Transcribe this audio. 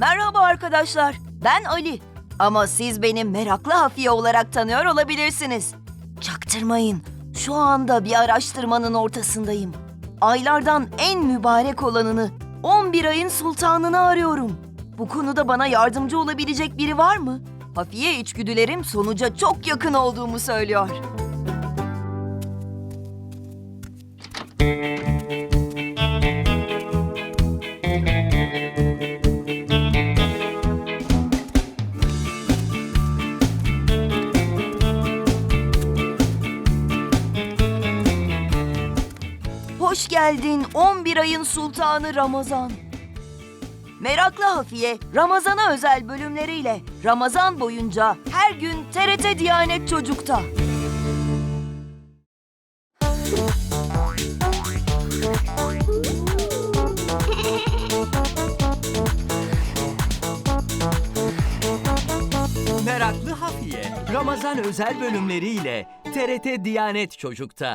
Merhaba arkadaşlar, ben Ali. Ama siz beni meraklı Hafiye olarak tanıyor olabilirsiniz. Çaktırmayın, şu anda bir araştırmanın ortasındayım. Aylardan en mübarek olanını, 11 ayın sultanını arıyorum. Bu konuda bana yardımcı olabilecek biri var mı? Hafiye içgüdülerim sonuca çok yakın olduğumu söylüyor. Hoş geldin 11 ayın sultanı Ramazan. Meraklı Hafiye, Ramazan'a özel bölümleriyle Ramazan boyunca her gün TRT Diyanet Çocuk'ta. Meraklı Hafiye, Ramazan özel bölümleriyle TRT Diyanet Çocuk'ta.